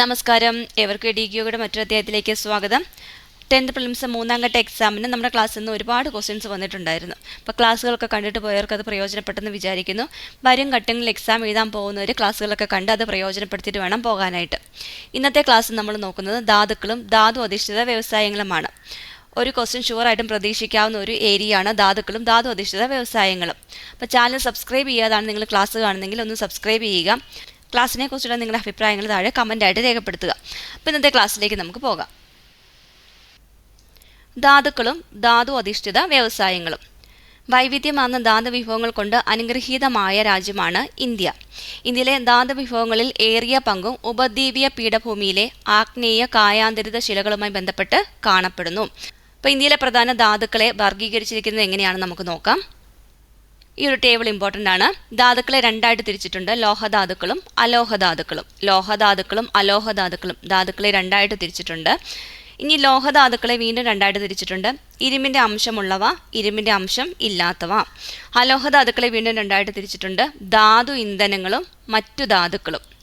നമസ്കാരം. എവർക്ക് ഡി ക്യൂയുടെ മറ്റൊരു അധ്യായത്തിലേക്ക് സ്വാഗതം. ടെൻത്ത് പ്രിലിംസ് മൂന്നാം ഘട്ട എക്സാമിന് നമ്മുടെ ക്ലാസ്സിൽ നിന്ന് ഒരുപാട് ക്വസ്റ്റ്യൻസ് വന്നിട്ടുണ്ടായിരുന്നു. അപ്പോൾ ക്ലാസ്സുകളൊക്കെ കണ്ടിട്ട് പോയവർക്ക് അത് പ്രയോജനപ്പെട്ടെന്ന് വിചാരിക്കുന്നു. വരും ഘട്ടങ്ങളിൽ എക്സാം എഴുതാൻ പോകുന്നവർ ക്ലാസ്സുകളൊക്കെ കണ്ട് അത് പ്രയോജനപ്പെടുത്തിയിട്ട് വേണം പോകാനായിട്ട്. ഇന്നത്തെ ക്ലാസ് നമ്മൾ നോക്കുന്നത് ധാതുക്കളും ധാതു അധിഷ്ഠിത വ്യവസായങ്ങളുമാണ്. ഒരു ക്വസ്റ്റ്യൻ ഷുവറായിട്ടും പ്രതീക്ഷിക്കാവുന്ന ഒരു ഏരിയയാണ് ധാതുക്കളും ധാതു അധിഷ്ഠിത വ്യവസായങ്ങളും. അപ്പോൾ ചാനൽ സബ്സ്ക്രൈബ് ചെയ്യാതാണ് നിങ്ങൾ ക്ലാസ് കാണുന്നെങ്കിൽ ഒന്ന് സബ്സ്ക്രൈബ് ചെയ്യുക. ക്ലാസ്സിനെ കുറിച്ചുള്ള നിങ്ങളുടെ അഭിപ്രായങ്ങൾ താഴെ കമന്റായിട്ട് രേഖപ്പെടുത്തുക. അപ്പോൾ ഇന്നത്തെ ക്ലാസ്സിലേക്ക് നമുക്ക് പോകാം. ധാതുക്കളും ധാതു അധിഷ്ഠിത വ്യവസായങ്ങളും. വൈവിധ്യമാർന്ന ധാതു വിഭവങ്ങൾ കൊണ്ട് അനുഗ്രഹീതമായ രാജ്യമാണ് ഇന്ത്യ. ഇന്ത്യയിലെ ധാതു വിഭവങ്ങളിൽ ഏറിയ പങ്കും ഉപദ്വീപീയ പീഠഭൂമിയിലെ ആഗ്നേയ കായാന്തരിത ശിലകളുമായി ബന്ധപ്പെട്ട് കാണപ്പെടുന്നു. അപ്പോൾ ഇന്ത്യയിലെ പ്രധാന ധാതുക്കളെ വർഗീകരിച്ചിരിക്കുന്നത് എങ്ങനെയാണെന്ന് നമുക്ക് നോക്കാം. ഈ ഒരു ടേബിൾ ഇമ്പോർട്ടന്റ് ആണ്. ധാതുക്കളെ രണ്ടായിട്ട് തിരിച്ചിട്ടുണ്ട്. ലോഹധാതുക്കളും അലോഹധാതുക്കളും. ലോഹധാതുക്കളും അലോഹധാതുക്കളും ധാതുക്കളെ രണ്ടായിട്ട് തിരിച്ചിട്ടുണ്ട്. ഇനി ലോഹധാതുക്കളെ വീണ്ടും രണ്ടായിട്ട് തിരിച്ചിട്ടുണ്ട്. ഇരുമ്പിന്റെ അംശമുള്ളവ ഇരുമ്പിന്റെ അംശം ഇല്ലാത്തവ. അലോഹധാതുക്കളെ വീണ്ടും രണ്ടായിട്ട് തിരിച്ചിട്ടുണ്ട്. ധാതു ഇന്ധനങ്ങളും മറ്റു ധാതുക്കളും.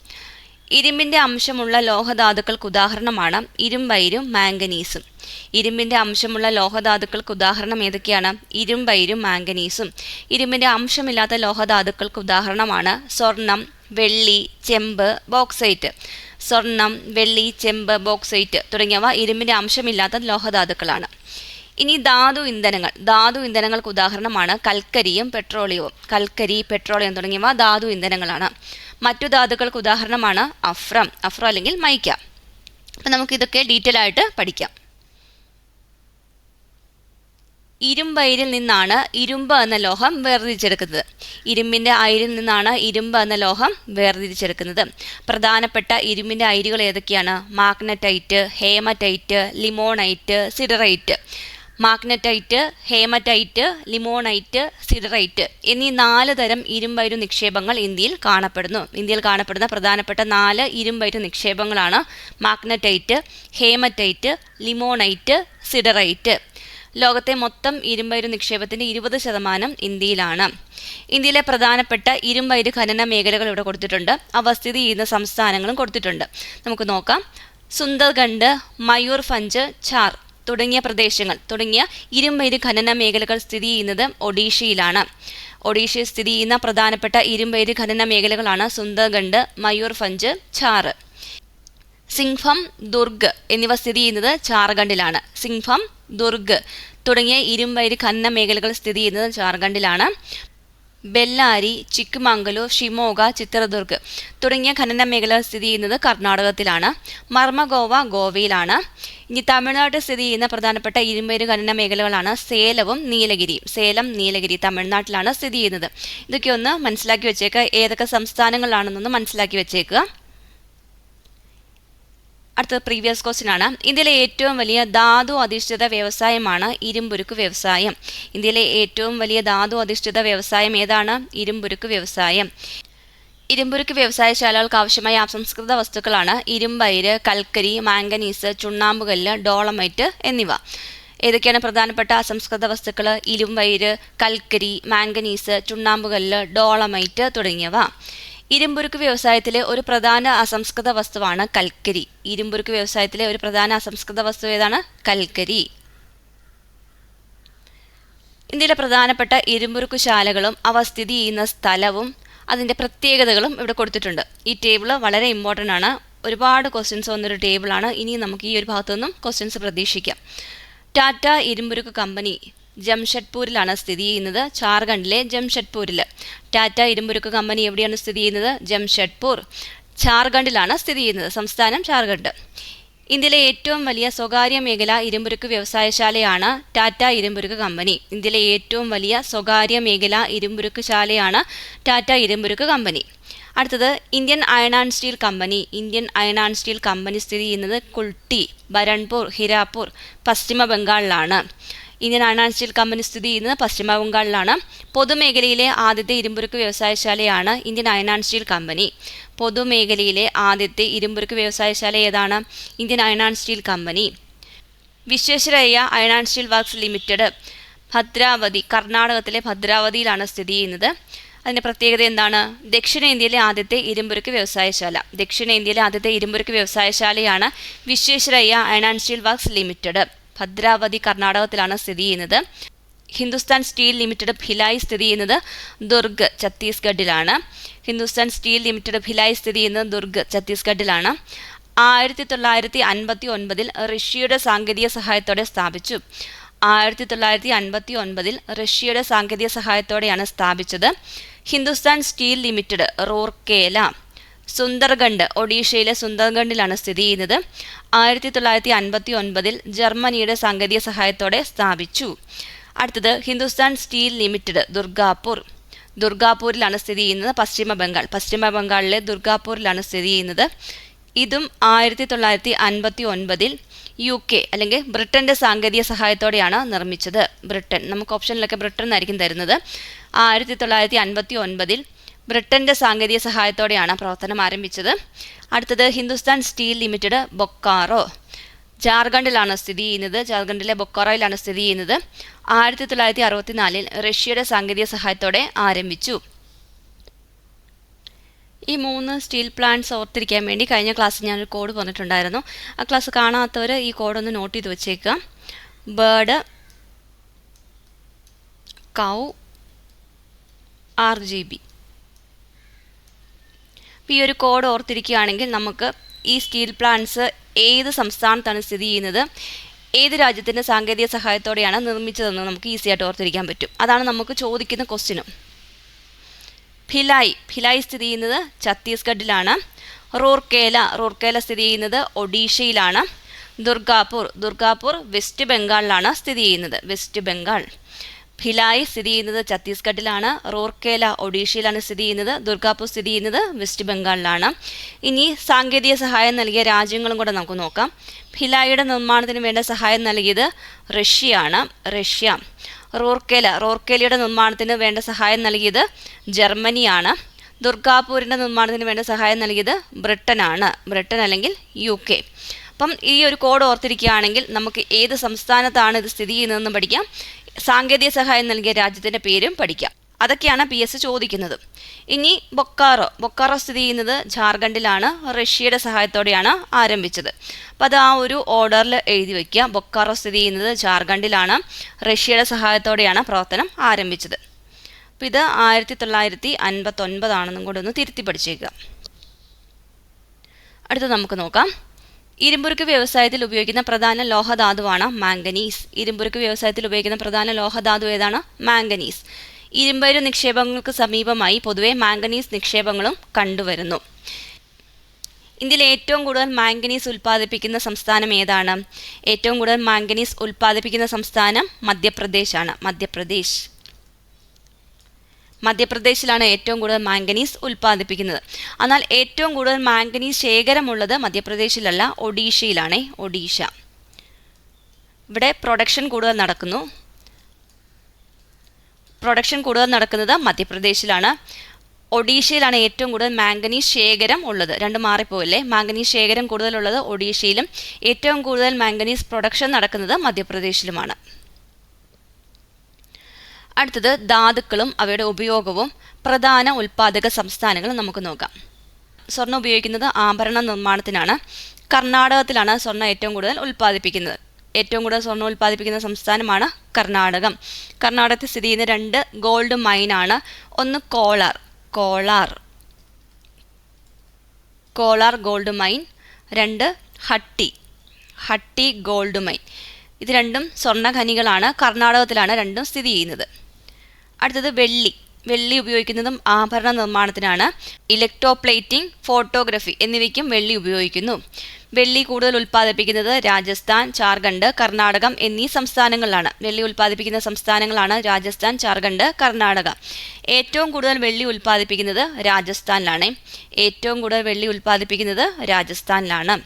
ഇരുമ്പിന്റെ അംശമുള്ള ലോഹധാതുക്കൾക്ക് ഉദാഹരണമാണ് ഇരുമ്പൈരും മാംഗനീസും. ഇരുമ്പിന്റെ അംശമുള്ള ലോഹധാതുക്കൾക്ക് ഉദാഹരണം ഏതൊക്കെയാണ്? ഇരുമ്പൈരും മാംഗനീസും. ഇരുമ്പിന്റെ അംശമില്ലാത്ത ലോഹധാതുക്കൾക്ക് ഉദാഹരണമാണ് സ്വർണം വെള്ളി ചെമ്പ് ബോക്സൈറ്റ്. സ്വർണം വെള്ളി ചെമ്പ് ബോക്സൈറ്റ് തുടങ്ങിയവ ഇരുമ്പിന്റെ അംശമില്ലാത്ത ലോഹധാതുക്കളാണ്. ഇനി ധാതു ഇന്ധനങ്ങൾ. ധാതു ഇന്ധനങ്ങൾക്ക് ഉദാഹരണമാണ് കൽക്കരിയും പെട്രോളിയവും. കൽക്കരി പെട്രോളിയം തുടങ്ങിയവ ധാതു ഇന്ധനങ്ങളാണ്. മറ്റു ധാതുക്കൾക്ക് ഉദാഹരണമാണ് അഫ്രം. അഫ്രം അല്ലെങ്കിൽ മൈക്ക. അപ്പം നമുക്കിതൊക്കെ ഡീറ്റെയിൽ ആയിട്ട് പഠിക്കാം. ഇരുമ്പയിരിൽ നിന്നാണ് ഇരുമ്പ് എന്ന ലോഹം വേർതിരിച്ചെടുക്കുന്നത്. ഇരുമ്പിന്റെ അയിരിൽ നിന്നാണ് ഇരുമ്പ് എന്ന ലോഹം വേർതിരിച്ചെടുക്കുന്നത്. പ്രധാനപ്പെട്ട ഇരുമ്പിന്റെ അയിരുകൾ ഏതൊക്കെയാണ്? Magnetite haematite limonite siderite. Magnetite haematite limonite siderite എന്നീ നാല് തരം ഇരുമ്പയിരു നിക്ഷേപങ്ങൾ ഇന്ത്യയിൽ കാണപ്പെടുന്നു. ഇന്ത്യയിൽ കാണപ്പെടുന്ന പ്രധാനപ്പെട്ട നാല് ഇരുമ്പയിരു നിക്ഷേപങ്ങളാണ് മാഗ്നറ്റൈറ്റ് ഹേമറ്റൈറ്റ് ലിമോണൈറ്റ് സിഡറൈറ്റ് ലോകത്തെ മൊത്തം ഇരുമ്പയിരു നിക്ഷേപത്തിന്റെ ഇരുപത് ശതമാനം ഇന്ത്യയിലാണ്. ഇന്ത്യയിലെ പ്രധാനപ്പെട്ട ഇരുമ്പയിര് ഖനന മേഖലകൾ ഇവിടെ കൊടുത്തിട്ടുണ്ട്. അവ സ്ഥിതി ചെയ്യുന്ന സംസ്ഥാനങ്ങളും കൊടുത്തിട്ടുണ്ട്. നമുക്ക് നോക്കാം. സുന്ദർഗണ്ഡ് മയൂർഭഞ്ച് ഛാർ തുടങ്ങിയ പ്രദേശങ്ങൾ തുടങ്ങിയ ഇരുമ്പയിര് ഖനന മേഖലകൾ സ്ഥിതി ചെയ്യുന്നത് ഒഡീഷയിലാണ്. ഒഡീഷയിൽ സ്ഥിതി ചെയ്യുന്ന പ്രധാനപ്പെട്ട ഇരുമ്പയിര് ഖനന മേഖലകളാണ് സുന്ദർഗണ്ഡ് മയൂർഫഞ്ച് ചാറ് സിംഫം ദുർഗ് എന്നിവ സ്ഥിതി ചെയ്യുന്നത് ചാർഖണ്ഡിലാണ് സിംഫം ദുർഗ് തുടങ്ങിയ ഇരുമ്പയിര് ഖനന മേഖലകൾ സ്ഥിതി ചെയ്യുന്നത് ജാർഖണ്ഡിലാണ് ബെല്ലാരി ചിക്ക്മംഗലൂർ ഷിമോഗ ചിത്രദുർഗ് തുടങ്ങിയ ഖനന മേഖല സ്ഥിതി ചെയ്യുന്നത് കർണാടകത്തിലാണ്. മർമഗോവ ഗോവയിലാണ്. ഇനി തമിഴ്നാട്ടിൽ സ്ഥിതി ചെയ്യുന്ന പ്രധാനപ്പെട്ട ഇരുമ്പേര് ഖനന മേഖലകളാണ് സേലവും നീലഗിരിയും. സേലം നീലഗിരി തമിഴ്നാട്ടിലാണ് സ്ഥിതി ചെയ്യുന്നത്. ഇതൊക്കെ ഒന്ന് മനസ്സിലാക്കി വെച്ചേക്കുക ഏതൊക്കെ സംസ്ഥാനങ്ങളിലാണെന്നൊന്ന് മനസ്സിലാക്കി വെച്ചേക്കുക അടുത്ത പ്രീവിയസ് ക്വസ്റ്റ്യൻ ആണ്. ഇന്ത്യയിലെ ഏറ്റവും വലിയ ധാതു അധിഷ്ഠിത വ്യവസായമാണ് ഇരുമ്പുരുക്ക് വ്യവസായം. ഇന്ത്യയിലെ ഏറ്റവും വലിയ ധാതു അധിഷ്ഠിത വ്യവസായം ഏതാണ്? ഇരുമ്പുരുക്ക് വ്യവസായം. ഇരുമ്പുരുക്ക് വ്യവസായശാലകൾക്ക് ആവശ്യമായ അസംസ്കൃത വസ്തുക്കളാണ് ഇരുമ്പയിര് കൽക്കരി മാംഗനീസ് ചുണ്ണാമ്പുകല്ല് ഡോളമൈറ്റ് എന്നിവ. ഏതൊക്കെയാണ് പ്രധാനപ്പെട്ട അസംസ്കൃത വസ്തുക്കൾ ഇരുമ്പയിര് കൽക്കരി മാംഗനീസ് ചുണ്ണാമ്പുകല്ല് ഡോളമൈറ്റ് തുടങ്ങിയവ. ഇരുമ്പുരുക്ക് വ്യവസായത്തിലെ ഒരു പ്രധാന അസംസ്കൃത വസ്തുവാണ് കൽക്കരി. ഇരുമ്പുരുക്ക് വ്യവസായത്തിലെ ഒരു പ്രധാന അസംസ്കൃത വസ്തു ഏതാണ്? കൽക്കരി. ഇന്ത്യയിലെ പ്രധാനപ്പെട്ട ഇരുമ്പുരുക്ക് ശാലകളും അവ സ്ഥിതി ചെയ്യുന്ന സ്ഥലവും അതിന്റെ പ്രത്യേകതകളും ഇവിടെ കൊടുത്തിട്ടുണ്ട്. ഈ ടേബിൾ വളരെ ഇമ്പോർട്ടന്റ് ആണ്. ഒരുപാട് ക്വസ്റ്റ്യൻസ് വന്നൊരു ടേബിളാണ് ഇനി നമുക്ക് ഈ ഒരു ഭാഗത്തുനിന്നും ക്വസ്റ്റ്യൻസ് പ്രതീക്ഷിക്കാം. ടാറ്റ ഇരുമ്പുരുക്ക് കമ്പനി ജംഷഡ്പൂരിലാണ് സ്ഥിതി ചെയ്യുന്നത്. ജാർഖണ്ഡിലെ ജംഷഡ്പൂരിൽ ടാറ്റ ഇരുമ്പുരുക്ക് കമ്പനി എവിടെയാണ് സ്ഥിതി ചെയ്യുന്നത്? ജംഷഡ്പൂർ. ജാർഖണ്ഡിലാണ് സ്ഥിതി ചെയ്യുന്നത്. സംസ്ഥാനം ജാർഖണ്ഡ് ഇന്ത്യയിലെ ഏറ്റവും വലിയ സ്വകാര്യ മേഖല ഇരുമ്പുരുക്ക് വ്യവസായശാലയാണ് ടാറ്റ ഇരുമ്പുരുക്ക് കമ്പനി. ഇന്ത്യയിലെ ഏറ്റവും വലിയ സ്വകാര്യ മേഖല ഇരുമ്പുരുക്ക് ശാലയാണ് ടാറ്റ ഇരുമ്പുരുക്ക് കമ്പനി. അടുത്തത് Indian iron and steel company. Indian iron and steel company സ്ഥിതി ചെയ്യുന്നത് കുൾട്ടി ബരൺപൂർ ഹിരാപൂർ പശ്ചിമ ബംഗാളിലാണ് ഇന്ത്യൻ അയൺ സ്റ്റീൽ കമ്പനി സ്ഥിതി ചെയ്യുന്നത് പശ്ചിമ ബംഗാളിലാണ്. പൊതുമേഖലയിലെ ആദ്യത്തെ ഇരുമ്പുരുക്ക് വ്യവസായശാലയാണ് ഇന്ത്യൻ അയൺ സ്റ്റീൽ കമ്പനി. പൊതുമേഖലയിലെ ആദ്യത്തെ ഇരുമ്പുരുക്ക് വ്യവസായശാല ഏതാണ്? Indian iron steel company. Visvesvaraya iron steel works limited. Bhadravati കർണാടകത്തിലെ ഭദ്രാവതിയിലാണ് സ്ഥിതി ചെയ്യുന്നത്. അതിന്റെ പ്രത്യേകത എന്താണ്? ദക്ഷിണേന്ത്യയിലെ ആദ്യത്തെ ഇരുമ്പുരുക്ക് വ്യവസായശാല. ദക്ഷിണേന്ത്യയിലെ ആദ്യത്തെ ഇരുമ്പുരുക്ക് വ്യവസായശാലയാണ് Visvesvaraya iron steel works limited. Bhadravati കർണാടകത്തിലാണ് സ്ഥിതി ചെയ്യുന്നത്. ഹിന്ദുസ്ഥാൻ സ്റ്റീൽ ലിമിറ്റഡ് ഭിലായി സ്ഥിതി ചെയ്യുന്നത് ദുർഗ് ഛത്തീസ്ഗഡിലാണ്. ഹിന്ദുസ്ഥാൻ സ്റ്റീൽ ലിമിറ്റഡ് ഭിലായി സ്ഥിതി ചെയ്യുന്നത് ദുർഗ് ഛത്തീസ്ഗഡിലാണ്. ആയിരത്തി തൊള്ളായിരത്തി അൻപത്തി ഒൻപതിൽ റഷ്യയുടെ സാങ്കേതിക സഹായത്തോടെ സ്ഥാപിച്ചു. ആയിരത്തി തൊള്ളായിരത്തി അൻപത്തി ഒൻപതിൽ റഷ്യയുടെ സാങ്കേതിക സഹായത്തോടെയാണ് സ്ഥാപിച്ചത്. Hindustan steel limited Rourkela. സുന്ദർഗണ്ഡ് ഒഡീഷയിലെ സുന്ദർഗണ്ഡിലാണ് സ്ഥിതി ചെയ്യുന്നത്. ആയിരത്തി തൊള്ളായിരത്തി അൻപത്തി ഒൻപതിൽ ജർമ്മനിയുടെ സാങ്കേതിക സഹായത്തോടെ സ്ഥാപിച്ചു. അടുത്തത് ഹിന്ദുസ്ഥാൻ സ്റ്റീൽ ലിമിറ്റഡ് ദുർഗാപൂർ. ദുർഗാപൂരിലാണ് സ്ഥിതി ചെയ്യുന്നത് പശ്ചിമ ബംഗാൾ. പശ്ചിമ ബംഗാളിലെ ദുർഗാപൂരിലാണ് സ്ഥിതി ചെയ്യുന്നത്. ഇതും ആയിരത്തി തൊള്ളായിരത്തി അൻപത്തി ഒൻപതിൽ യു കെ അല്ലെങ്കിൽ ബ്രിട്ടന്റെ സാങ്കേതിക സഹായത്തോടെയാണ് നിർമ്മിച്ചത്. ബ്രിട്ടൻ നമുക്ക് ഓപ്ഷനിലൊക്കെ ബ്രിട്ടൻ ആയിരിക്കും തരുന്നത്. ആയിരത്തി തൊള്ളായിരത്തി അൻപത്തി ഒൻപതിൽ ബ്രിട്ടന്റെ സാങ്കേതിക സഹായത്തോടെയാണ് പ്രവർത്തനം ആരംഭിച്ചത്. അടുത്തത് ഹിന്ദുസ്ഥാൻ സ്റ്റീൽ ലിമിറ്റഡ് ബൊക്കാറോ. ജാർഖണ്ഡിലാണ് സ്ഥിതി ചെയ്യുന്നത്. ജാർഖണ്ഡിലെ ബൊക്കാറോയിലാണ് സ്ഥിതി ചെയ്യുന്നത്. ആയിരത്തി തൊള്ളായിരത്തി അറുപത്തിനാലിൽ റഷ്യയുടെ സാങ്കേതിക സഹായത്തോടെ ആരംഭിച്ചു. ഈ മൂന്ന് സ്റ്റീൽ പ്ലാന്റ്സ് ഓർത്തിരിക്കാൻ വേണ്ടി കഴിഞ്ഞ ക്ലാസ്സിൽ ഞാനൊരു കോഡ് പറഞ്ഞിട്ടുണ്ടായിരുന്നു. ആ ക്ലാസ് കാണാത്തവർ ഈ കോഡ് ഒന്ന് നോട്ട് ചെയ്ത് വെച്ചേക്കുക. Bird cow R G B. ഈ ഒരു കോഡ് ഓർത്തിരിക്കുകയാണെങ്കിൽ നമുക്ക് ഈ സ്റ്റീൽ പ്ലാന്റ്സ് ഏത് സംസ്ഥാനത്താണ് സ്ഥിതി ചെയ്യുന്നത് ഏത് രാജ്യത്തിന്റെ സാങ്കേതിക സഹായത്തോടെയാണ് നിർമ്മിച്ചതെന്ന് നമുക്ക് ഈസി ആയിട്ട് ഓർത്തിരിക്കാൻ പറ്റും. അതാണ് നമുക്ക് ചോദിക്കുന്ന ക്വസ്റ്റിനും. ഭിലായ് ഭിലായ് സ്ഥിതി ചെയ്യുന്നത് ഛത്തീസ്ഗഡിലാണ്. റൂർക്കേല റൂർക്കേല സ്ഥിതി ചെയ്യുന്നത് ഒഡീഷയിലാണ്. ദുർഗാപൂർ ദുർഗാപൂർ വെസ്റ്റ് ബംഗാളിലാണ് സ്ഥിതി ചെയ്യുന്നത് വെസ്റ്റ് ബംഗാൾ. ഭിലായ് സ്ഥിതി ചെയ്യുന്നത് ഛത്തീസ്ഗഡിലാണ് റൂർക്കേല ഒഡീഷയിലാണ് സ്ഥിതി ചെയ്യുന്നത് ദുർഗാപൂർ സ്ഥിതി ചെയ്യുന്നത് വെസ്റ്റ് ബംഗാളിലാണ്. ഇനി സാങ്കേതിക സഹായം നൽകിയ രാജ്യങ്ങളും കൂടെ നമുക്ക് നോക്കാം. ഭിലായിയുടെ നിർമ്മാണത്തിന് വേണ്ട സഹായം നൽകിയത് റഷ്യയാണ് റഷ്യ. റൂർക്കേല റൂർക്കേലയുടെ നിർമ്മാണത്തിന് വേണ്ട സഹായം നൽകിയത് ജർമ്മനിയാണ്. ദുർഗാപൂരിന്റെ നിർമ്മാണത്തിന് വേണ്ട സഹായം നൽകിയത് ബ്രിട്ടനാണ് ബ്രിട്ടൻ അല്ലെങ്കിൽ യു കെ. അപ്പം ഈ ഒരു കോഡ് ഓർത്തിരിക്കുകയാണെങ്കിൽ നമുക്ക് ഏത് സംസ്ഥാനത്താണ് ഇത് സ്ഥിതി ചെയ്യുന്നതെന്ന് പഠിക്കാം. സാങ്കേതിക സഹായം നൽകിയ രാജ്യത്തിന്റെ പേരും പഠിക്കാം. അതൊക്കെയാണ് പി എസ് ചോദിക്കുന്നത്. ഇനി ബൊക്കാറോ ബൊക്കാറോ സ്ഥിതി ചെയ്യുന്നത് ജാർഖണ്ഡിലാണ്. റഷ്യയുടെ സഹായത്തോടെയാണ് ആരംഭിച്ചത്. അപ്പോൾ അത് ആ ഒരു ഓർഡറിൽ എഴുതി വയ്ക്കുക ബൊക്കാറോ സ്ഥിതി ചെയ്യുന്നത് ജാർഖണ്ഡിലാണ്. റഷ്യയുടെ സഹായത്തോടെയാണ് പ്രവർത്തനം ആരംഭിച്ചത്. അപ്പോൾ ഇത് ആയിരത്തി തൊള്ളായിരത്തി അൻപത്തൊൻപതാണെന്നും കൂടെ ഒന്ന് തിരുത്തി പഠിച്ചേക്കുക. അടുത്തത് നമുക്ക് നോക്കാം. ഇരുമ്പുരുക്ക് വ്യവസായത്തിൽ ഉപയോഗിക്കുന്ന പ്രധാന ലോഹധാതുവാണ് മാംഗനീസ്. ഇരുമ്പുരുക്ക് വ്യവസായത്തിൽ ഉപയോഗിക്കുന്ന പ്രധാന ലോഹധാതു ഏതാണ്? മാംഗനീസ്. ഇരുമ്പരു നിക്ഷേപങ്ങൾക്ക് സമീപമായി പൊതുവെ മാംഗനീസ് നിക്ഷേപങ്ങളും കണ്ടുവരുന്നു. ഇന്ത്യയിൽ ഏറ്റവും കൂടുതൽ മാംഗനീസ് ഉൽപ്പാദിപ്പിക്കുന്ന സംസ്ഥാനം ഏതാണ്? ഏറ്റവും കൂടുതൽ മാംഗനീസ് ഉൽപ്പാദിപ്പിക്കുന്ന സംസ്ഥാനം മധ്യപ്രദേശാണ്. മധ്യപ്രദേശ്. മധ്യപ്രദേശിലാണ് ഏറ്റവും കൂടുതൽ മാംഗനീസ് ഉൽപ്പാദിപ്പിക്കുന്നത്. എന്നാൽ ഏറ്റവും കൂടുതൽ മാംഗനീസ് ശേഖരമുള്ളത് മധ്യപ്രദേശിലല്ല ഒഡീഷയിലാണ്. ഒഡീഷ. ഇവിടെ പ്രൊഡക്ഷൻ കൂടുതൽ നടക്കുന്നു. പ്രൊഡക്ഷൻ കൂടുതൽ നടക്കുന്നത് മധ്യപ്രദേശിലാണ്. ഒഡീഷയിലാണ് ഏറ്റവും കൂടുതൽ മാംഗനീസ് ശേഖരം ഉള്ളത്. രണ്ട് മാറിപ്പോയില്ലേ? മാംഗനീസ് ശേഖരം കൂടുതലുള്ളത് ഒഡീഷയിലും. ഏറ്റവും കൂടുതൽ മാംഗനീസ് പ്രൊഡക്ഷൻ നടക്കുന്നത് മധ്യപ്രദേശിലുമാണ്. അടുത്തത് ധാതുക്കളും അവയുടെ ഉപയോഗവും പ്രധാന ഉൽപാദക സംസ്ഥാനങ്ങളും നമുക്ക് നോക്കാം. സ്വർണം ഉപയോഗിക്കുന്നത് ആഭരണ നിർമ്മാണത്തിനാണ്. കർണാടകത്തിലാണ് സ്വർണം ഏറ്റവും കൂടുതൽ ഉൽപ്പാദിപ്പിക്കുന്നത്. ഏറ്റവും കൂടുതൽ സ്വർണം ഉൽപ്പാദിപ്പിക്കുന്ന സംസ്ഥാനമാണ് കർണാടകം. കർണാടകത്തിൽ സ്ഥിതി ചെയ്യുന്ന രണ്ട് ഗോൾഡ് മൈനാണ്. ഒന്ന് കോളാർ കോളാർ കോളാർ ഗോൾഡ് മൈൻ രണ്ട് ഹട്ടി ഹട്ടി ഗോൾഡ് മൈൻ. ഇത് രണ്ടും സ്വർണഖനികളാണ് കർണാടകത്തിലാണ് രണ്ടും സ്ഥിതി ചെയ്യുന്നത്. അടുത്തത് വെള്ളി. വെള്ളി ഉപയോഗിക്കുന്നതും ആഭരണ നിർമ്മാണത്തിനാണ്. ഇലക്ട്രോപ്ലേറ്റിംഗ് ഫോട്ടോഗ്രഫി എന്നിവയ്ക്കും വെള്ളി ഉപയോഗിക്കുന്നു. വെള്ളി കൂടുതൽ ഉൽപ്പാദിപ്പിക്കുന്നത് രാജസ്ഥാൻ ജാർഖണ്ഡ് കർണാടകം എന്നീ സംസ്ഥാനങ്ങളിലാണ്. വെള്ളി ഉൽപ്പാദിപ്പിക്കുന്ന സംസ്ഥാനങ്ങളാണ് രാജസ്ഥാൻ ജാർഖണ്ഡ് കർണാടക. ഏറ്റവും കൂടുതൽ വെള്ളി ഉൽപ്പാദിപ്പിക്കുന്നത് രാജസ്ഥാനിലാണ്. ഏറ്റവും കൂടുതൽ വെള്ളി ഉൽപ്പാദിപ്പിക്കുന്നത് രാജസ്ഥാനിലാണ്.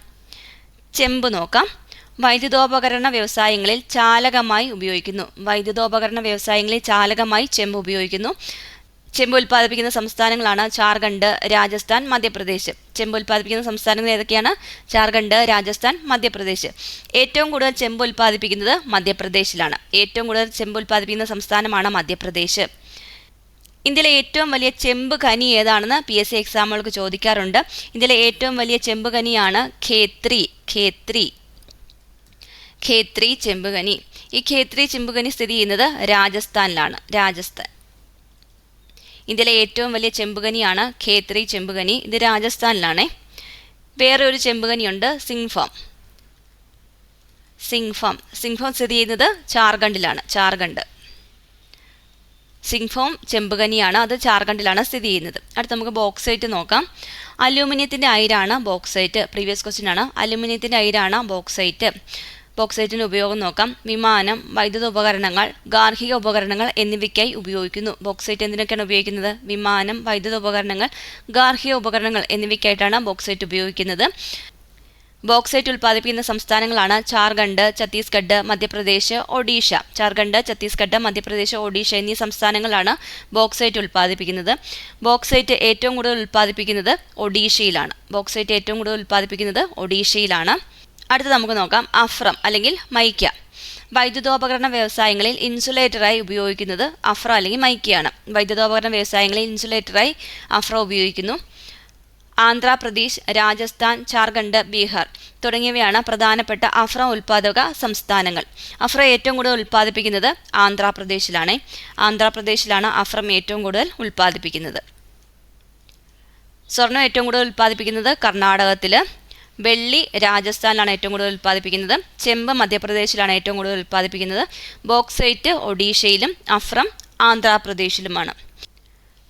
ചെമ്പ് നോക്കാം. വൈദ്യുതോപകരണ വ്യവസായങ്ങളിൽ ചാലകമായി ഉപയോഗിക്കുന്നു. വൈദ്യുതോപകരണ വ്യവസായങ്ങളിൽ ചാലകമായി ചെമ്പ് ഉപയോഗിക്കുന്നു. ചെമ്പ് ഉൽപ്പാദിപ്പിക്കുന്ന സംസ്ഥാനങ്ങളാണ് ജാർഖണ്ഡ് രാജസ്ഥാൻ മധ്യപ്രദേശ്. ചെമ്പ് ഉൽപ്പാദിപ്പിക്കുന്ന സംസ്ഥാനങ്ങൾ ഏതൊക്കെയാണ്? ജാർഖണ്ഡ് രാജസ്ഥാൻ മധ്യപ്രദേശ്. ഏറ്റവും കൂടുതൽ ചെമ്പ് ഉൽപ്പാദിപ്പിക്കുന്നത് മധ്യപ്രദേശിലാണ്. ഏറ്റവും കൂടുതൽ ചെമ്പ് ഉൽപ്പാദിപ്പിക്കുന്ന സംസ്ഥാനമാണ് മധ്യപ്രദേശ്. ഇന്ത്യയിലെ ഏറ്റവും വലിയ ചെമ്പ് ഖനി ഏതാണെന്ന് പി എസ് സി എക്സാമുകൾക്ക് ചോദിക്കാറുണ്ട്. ഇന്ത്യയിലെ ഏറ്റവും വലിയ ചെമ്പ് ഖനിയാണ് ഖേത്രി. ഖേത്രി. ഖേത്രി ചെമ്പുകനി. ഈ ഖേത്രി ചെമ്പുകനി സ്ഥിതി ചെയ്യുന്നത് രാജസ്ഥാനിലാണ്. രാജസ്ഥാൻ. ഇന്ത്യയിലെ ഏറ്റവും വലിയ ചെമ്പുകനിയാണ് ഖേത്രി ചെമ്പുകനി. ഇത് രാജസ്ഥാനിലാണേ. വേറെ ഒരു ചെമ്പുകനിയുണ്ട് സിംഗ്ഫോം സിംഗ്ഫോം സിംഗ്ഫോം സ്ഥിതി ചെയ്യുന്നത് ജാർഖണ്ഡിലാണ് ജാർഖണ്ഡ് സിംഗ്ഫോം ചെമ്പുകനിയാണ്. അത് ജാർഖണ്ഡിലാണ് സ്ഥിതി ചെയ്യുന്നത്. അടുത്ത് നമുക്ക് ബോക്സൈറ്റ് നോക്കാം. അലൂമിനിയത്തിന്റെ അയിരാണ് ബോക്സൈറ്റ് പ്രീവിയസ് ക്വസ്റ്റ്യൻ ആണ്. അലൂമിനിയത്തിന്റെ അയിരാണ് ബോക്സൈറ്റ് ബോക്സൈറ്റിന്റെ ഉപയോഗം നോക്കാം. വിമാനം വൈദ്യുത ഉപകരണങ്ങൾ ഗാർഹിക ഉപകരണങ്ങൾ എന്നിവയ്ക്കായി ഉപയോഗിക്കുന്നു. ബോക്സൈറ്റ് എന്തിനൊക്കെയാണ് ഉപയോഗിക്കുന്നത്? വിമാനം വൈദ്യുത ഉപകരണങ്ങൾ ഗാർഹിക ഉപകരണങ്ങൾ എന്നിവയ്ക്കായിട്ടാണ് ബോക്സൈറ്റ് ഉപയോഗിക്കുന്നത്. ബോക്സൈറ്റ് ഉൽപ്പാദിപ്പിക്കുന്ന സംസ്ഥാനങ്ങളാണ് ജാർഖണ്ഡ് ഛത്തീസ്ഗഡ് മധ്യപ്രദേശ് ഒഡീഷ. ജാർഖണ്ഡ് ഛത്തീസ്ഗഡ് മധ്യപ്രദേശ് ഒഡീഷ എന്നീ സംസ്ഥാനങ്ങളാണ് ബോക്സൈറ്റ് ഉൽപ്പാദിപ്പിക്കുന്നത്. ബോക്സൈറ്റ് ഏറ്റവും കൂടുതൽ ഉൽപ്പാദിപ്പിക്കുന്നത് ഒഡീഷയിലാണ്. ബോക്സൈറ്റ് ഏറ്റവും കൂടുതൽ ഉൽപ്പാദിപ്പിക്കുന്നത് ഒഡീഷയിലാണ്. അടുത്ത് നമുക്ക് നോക്കാം. അഫ്രം അല്ലെങ്കിൽ മൈക്ക. വൈദ്യുതോപകരണ വ്യവസായങ്ങളിൽ ഇൻസുലേറ്ററായി ഉപയോഗിക്കുന്നത് അഫ്ര അല്ലെങ്കിൽ മൈക്കയാണ്. വൈദ്യുതോപകരണ വ്യവസായങ്ങളിൽ ഇൻസുലേറ്ററായി അഫ്ര ഉപയോഗിക്കുന്നു. ആന്ധ്രാപ്രദേശ് രാജസ്ഥാൻ ജാർഖണ്ഡ് ബീഹാർ തുടങ്ങിയവയാണ് പ്രധാനപ്പെട്ട അഫ്ര ഉൽപ്പാദക സംസ്ഥാനങ്ങൾ. അഫ്ര ഏറ്റവും കൂടുതൽ ഉൽപ്പാദിപ്പിക്കുന്നത് ആന്ധ്രാപ്രദേശിലാണ്. ആന്ധ്രാപ്രദേശിലാണ് അഫ്രം ഏറ്റവും കൂടുതൽ ഉൽപ്പാദിപ്പിക്കുന്നത്. സ്വർണം ഏറ്റവും കൂടുതൽ ഉൽപ്പാദിപ്പിക്കുന്നത് കർണാടകത്തിൽ വെള്ളി രാജസ്ഥാനിലാണ് ഏറ്റവും കൂടുതൽ ഉൽപ്പാദിപ്പിക്കുന്നത്. ചെമ്പ് മധ്യപ്രദേശിലാണ് ഏറ്റവും കൂടുതൽ ഉൽപ്പാദിപ്പിക്കുന്നത്. ബോക്സൈറ്റ് ഒഡീഷയിലും അഫ്രം ആന്ധ്രാപ്രദേശിലുമാണ്.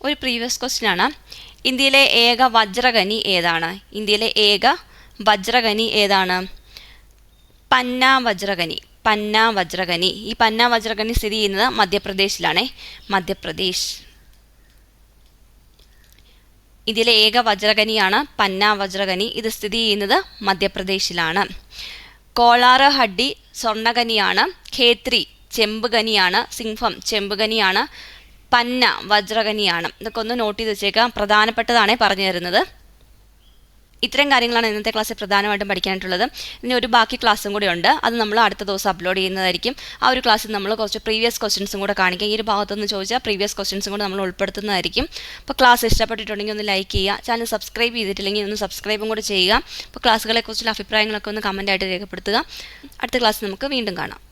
ഒരു പ്രീവിയസ് ക്വസ്റ്റ്യൻ ആണ് ഇന്ത്യയിലെ ഏക വജ്രഖനി ഏതാണ്? ഇന്ത്യയിലെ ഏക വജ്രഖനി ഏതാണ്? പന്ന വജ്രഖനി പന്ന വജ്രഖനി ഈ പന്ന വജ്രഖനി സ്ഥിതി ചെയ്യുന്നത് മധ്യപ്രദേശിലാണേ. മധ്യപ്രദേശ്. ഇന്ത്യയിലെ ഏക വജ്രഖനിയാണ് പന്ന വജ്രഖനി ഇത് സ്ഥിതി ചെയ്യുന്നത് മധ്യപ്രദേശിലാണ്. കോളാറ് ഹഡ്ഡി സ്വർണഖനിയാണ് ഖേത്രി ചെമ്പുഖനിയാണ് സിംഹം ചെമ്പുഖനിയാണ് പന്ന വജ്രഖനിയാണ് ഇതൊക്കെ ഒന്ന് നോട്ട് ചെയ്ത് വെച്ചേക്കാം. പ്രധാനപ്പെട്ടതാണ് പറഞ്ഞു തരുന്നത്. ഇത്തരം കാര്യങ്ങളാണ് ഇന്നത്തെ ക്ലാസ്സിൽ പ്രധാനമായിട്ടും പഠിക്കാനായിട്ടുള്ളത്. ഇനി ഒരു ബാക്കി ക്ലാസ്സും കൂടി ഉണ്ട്. അത് നമ്മൾ അടുത്ത ദിവസം അപ്ലോഡ് ചെയ്യുന്നതായിരിക്കും. ആ ഒരു ക്ലാസ്സിൽ നമ്മൾ കുറച്ച് പ്രീവിയസ് ക്വസ്റ്റ്യൻസും കൂടെ കാണിക്കാം. ഈ ഒരു ഭാഗത്തുനിന്ന് ചോദിച്ചാൽ പ്രീവിയസ് ക്വസ്റ്റ്യൻസും കൂടെ നമ്മൾ ഉൾപ്പെടുത്തുന്നതായിരിക്കും. അപ്പോൾ ക്ലാസ് ഇഷ്ടപ്പെട്ടിട്ടുണ്ടെങ്കിൽ ഒന്ന് ലൈക്ക് ചെയ്യുക. ചാനൽ സബ്സ്ക്രൈബ് ചെയ്തിട്ടില്ലെങ്കിൽ ഒന്ന് സബ്സ്ക്രൈബും കൂടെ ചെയ്യുക. അപ്പോൾ ക്ലാസ്സുകളെക്കുറിച്ചുള്ള അഭിപ്രായങ്ങളൊക്കെ ഒന്ന് കമന്റായിട്ട് രേഖപ്പെടുത്തുക. അടുത്ത ക്ലാസ് നമുക്ക് വീണ്ടും കാണാം.